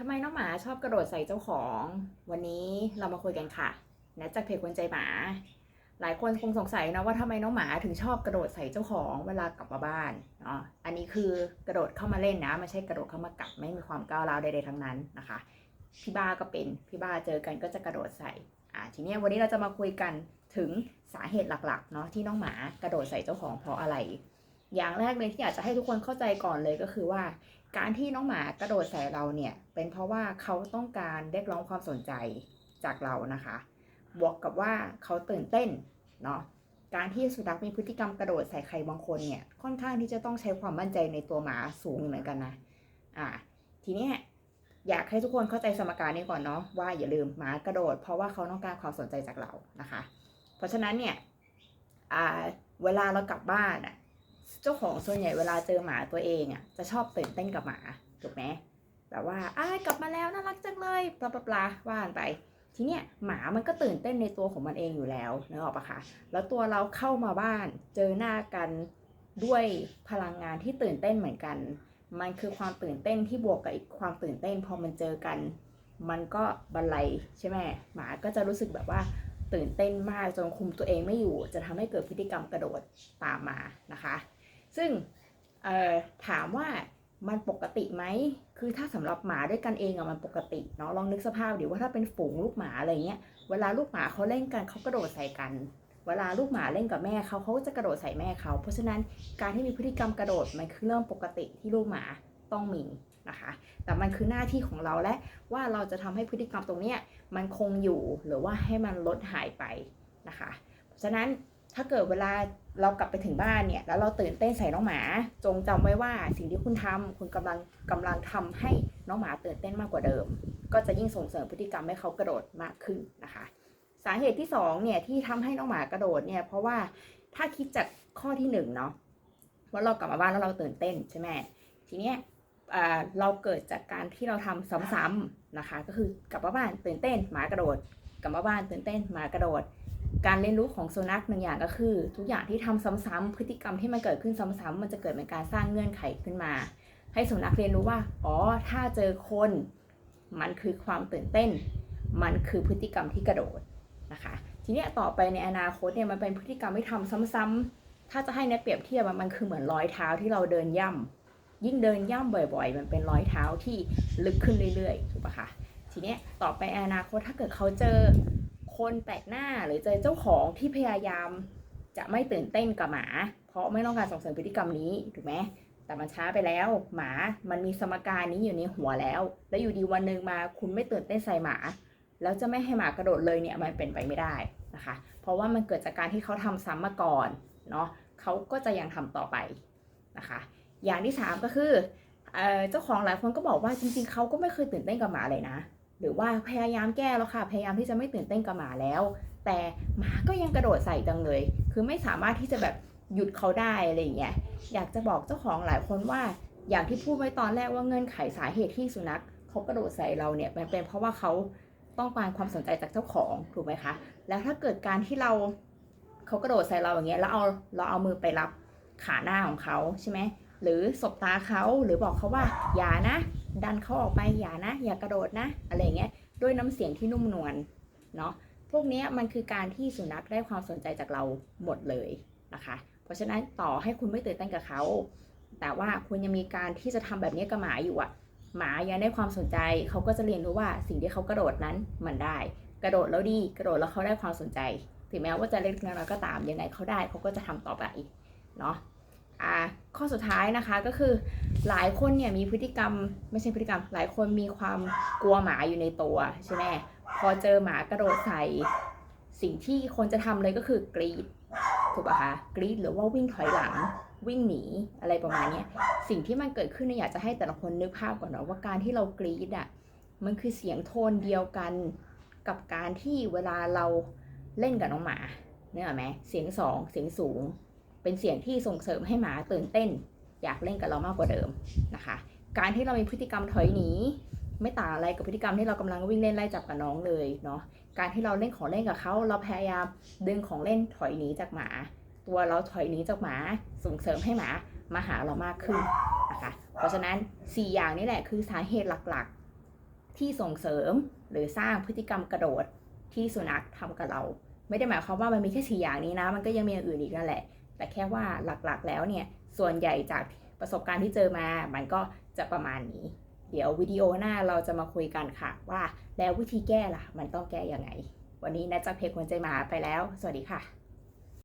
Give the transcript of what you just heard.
ทำไมน้องหมาชอบกระโดดใส่เจ้าของ วันนี้เรามาคุยกันค่ะนะจากเพจคนใจหมา หลายคนคงสงสัยนะว่าทำไมน้องหมาถึงชอบกระโดดใส่เจ้าของเวลากลับมาบ้านเนาะอันนี้คือกระโดดเข้ามาเล่นนะไม่ใช่กระโดดเข้ามากัดไม่มีความก้าวร้าวใดๆทั้งนั้นนะคะพี่บ้าก็เป็นพี่บ้าเจอกันก็จะกระโดดใส่อ่าทีนี้วันนี้เราจะมาคุยกันถึงสาเหตุหลักๆเนาะที่น้องหมากระโดดใส่เจ้าของเพราะอะไร อย่างแรกเลยที่อยากจะให้ทุกคนเข้าใจก่อนเลยก็คือว่า การที่น้องหมากระโดดใส่เราเนี่ย เป็นเพราะว่าเขาต้องการเรียกร้องความสนใจจากเรานะคะ บวกกับว่าเขาตื่นเต้นเนาะการที่สุนัขมีพฤติกรรมกระโดดใส่ใครบางคนเนี่ยค่อนข้างที่จะต้องใช้ความมั่นใจในตัวหมาสูงเหมือนกันนะอ่าทีนี้อยากให้ทุกคนเข้าใจสมการนี้ก่อนเนาะว่าอย่าลืมหมากระโดด เพราะว่าเขาต้องการความสนใจจากเรานะคะ เพราะฉะนั้นเนี่ยอ่าเวลาเรากลับบ้านอะ เจ้าของส่วนใหญ่เวลาเจอหมาตัวเองอะจะชอบตื่นเต้นกับหมาถูกไหมแบบว่าอ้ายกลับมาแล้วน่ารักจังเลยปลาปลาปลาว่านไป ทีเนี้ยหมามันก็ตื่นเต้นในตัวของมันเองอยู่แล้วนึกออกปะคะแล้วตัวเราเข้ามาบ้านเจอหน้ากันด้วยพลังงานที่ตื่นเต้นเหมือนกัน มันคือความตื่นเต้นที่บวกกับอีกความตื่นเต้น พอมันเจอกัน มันก็บันไลใช่ไหมหมาก็จะรู้สึกแบบว่าตื่นเต้นมากจนคุมตัวเองไม่อยู่ จะทำให้เกิดพฤติกรรมกระโดดตามมานะคะ ซึ่งถามว่ามันปกติไหม คือถ้าสำหรับหมาด้วยกันเองอะมันปกติเนาะ ลองนึกสภาพดิว่าถ้าเป็นฝูงลูกหมาอะไรเงี้ย เวลาลูกหมาเขาเล่นกันเขากระโดดใส่กัน เวลาลูกหมาเล่นกับแม่เขาเขาก็จะกระโดดใส่แม่เขา เพราะฉะนั้นการที่มีพฤติกรรมกระโดดมันคือเรื่องปกติที่ลูกหมาต้องมีนะคะ แต่มันคือหน้าที่ของเราและว่าเราจะทำให้พฤติกรรมตรงเนี้ยมันคงอยู่หรือว่าให้มันลดหายไปนะคะ เพราะฉะนั้นถ้าเกิดเวลา เรากลับไปถึงบ้านเนี่ย แล้วเราตื่นเต้นใส่น้องหมา จงจำไว้ว่าสิ่งที่คุณทำคุณกำลังกำลังทำให้น้องหมาตื่นเต้นมากกว่าเดิม ก็จะยิ่งส่งเสริมพฤติกรรมให้เขากระโดดมากขึ้นนะคะ สาเหตุที่2เนี่ยที่ทำให้น้องหมากระโดดเนี่ยเพราะว่าถ้าคิดจากข้อที่1เนาะว่าเรากลับมาบ้านแล้วเราตื่นเต้นใช่ไหมทีเนี้ยเราเกิดจากการที่เราทำซ้ำๆนะคะ ก็คือกลับมาบ้านตื่นเต้นหมากระโดด กลับมาบ้านตื่นเต้นหมากระโดด การเรียนรู้ของสุนัขหนึ่งอย่างก็คือ ทุกอย่างที่ทำซ้ำๆพฤติกรรมที่มันเกิดขึ้นซ้ำๆมันจะเกิดเป็นการสร้างเงื่อนไขขึ้นมา ให้สุนัขเรียนรู้ว่า อ๋อ ถ้าเจอคน มันคือความตื่นเต้น มันคือพฤติกรรมที่กระโดดนะคะ ทีนี้ต่อไปในอนาคตเนี่ยมันเป็นพฤติกรรมที่ทำซ้ำๆถ้าจะให้ในเปรียบเทียบมันคือเหมือนรอยเท้าที่เราเดินย่ำยิ่งเดินย่ำบ่อย ๆ มันเป็นรอยเท้าที่ลึกขึ้นเรื่อยๆถูกปะคะทีนี้ต่อไปอนาคตถ้าเกิดเขาเจอ คนแปลกหน้าหรือเจอเจ้าของที่พยายามจะไม่ตื่นเต้นกับหมา เพราะไม่ต้องการส่งเสริมพฤติกรรมนี้ถูกไหมแต่มันช้าไปแล้ว หมามันมีสมการนี้อยู่ในหัวแล้ว แล้วอยู่ดีวันหนึ่งมาคุณไม่ตื่นเต้นใส่หมา แล้วจะไม่ให้หมากระโดดเลยเนี่ยมันเป็นไปไม่ได้นะคะ เพราะว่ามันเกิดจากการที่เขาทำซ้ำมาก่อนเนาะเขาก็จะยังทำต่อไปนะคะ อย่างที่3ก็คือเจ้าของหลายคนก็บอกว่าจริงๆเขาก็ไม่เคยตื่นเต้นกับหมาเลยนะ หรือว่าพยายามแก้แล้วค่ะ พยายามที่จะไม่ตื่นเต้นกับหมาแล้ว แต่หมาก็ยังกระโดดใส่จังเลย คือไม่สามารถที่จะแบบหยุดเขาได้อะไรอย่างเงี้ย อยากจะบอกเจ้าของหลายคนว่า อย่างที่พูดไว้ตอนแรกว่าเงื่อนไขสาเหตุที่สุนัขเขากระโดดใส่เราเนี่ยมันเป็นเพราะว่าเขาต้องการความสนใจจากเจ้าของถูกไหมคะ แล้วถ้าเกิดการที่เราเขากระโดดใส่เราอย่างเงี้ยแล้วเอาเราเอามือไปรับขาหน้าของเขาใช่ไหม หรือสบตาเขาหรือบอกเขาว่าอย่านะ ดันเขาออกไปอย่านะ อย่ากระโดดนะ อะไรเงี้ยด้วยน้ำเสียงที่นุ่มนวลเนาะพวกนี้มันคือการที่สุนัขได้ความสนใจจากเราหมดเลยนะคะ เพราะฉะนั้นต่อให้คุณไม่ตื่นเต้นกับเขา แต่ว่าคุณยังมีการที่จะทำแบบนี้กับหมาอยู่อะหมายังได้ความสนใจเขาก็จะเรียนรู้ว่าสิ่งที่เขากระโดดนั้นมันได้ กระโดดแล้วดี กระโดดแล้วเขาได้ความสนใจ ถึงแม้ว่าจะเล็กน้อยก็ตามยังไงเขาได้เขาก็จะทำต่อไปเนาะ อ่าข้อสุดท้ายนะคะก็คือหลายคนเนี่ยมีพฤติกรรมไม่ใช่พฤติกรรม หลายคนมีความกลัวหมาอยู่ในตัวใช่ไหมพอเจอหมากระโดดใส่สิ่งที่คนจะทำเลยก็คือกรีดถูกปะคะกรีดหรือว่าวิ่งถอยหลังวิ่งหนีอะไรประมาณนี้สิ่งที่มันเกิดขึ้นเนี่ยอยากจะให้แต่ละคนนึกภาพก่อนนะว่าการที่เรากรีดอะมันคือเสียงโทนเดียวกันกับการที่เวลาเราเล่นกับน้องหมาเนี่ยไหมเสียงสองเสียงสูง เป็นเสียงที่ส่งเสริมให้หมาตื่นเต้น อยากเล่นกับเรามากกว่าเดิมนะคะ การที่เรามีพฤติกรรมถอยหนีไม่ต่างอะไรกับพฤติกรรมที่เรากำลังวิ่งเล่นไล่จับกับน้องเลยเนาะการที่เราเล่นของเล่นกับเขาเราพยายามดึงของเล่นถอยหนีจากหมา ตัวเราถอยหนีจากหมาส่งเสริมให้หมามาหาเรามากขึ้นนะคะเพราะฉะนั้น 4 อย่างนี้แหละคือสาเหตุหลักๆ ที่ส่งเสริมหรือสร้างพฤติกรรมกระโดดที่สุนัขทำกับเรา ไม่ได้หมายความว่ามันมีแค่สี่อย่างนี้นะ มันก็ยังมีอย่างอื่นอีกนั่นแหละ แต่แค่ว่าหลักๆแล้วเนี่ย ส่วนใหญ่จากประสบการณ์ที่เจอมา มันก็จะประมาณนี้ เดี๋ยววิดีโอหน้าเราจะมาคุยกันค่ะว่าแล้ววิธีแก้ล่ะ มันต้องแก้ยังไง วันนี้นะจากเพจคนใจหมาไปแล้ว สวัสดีค่ะ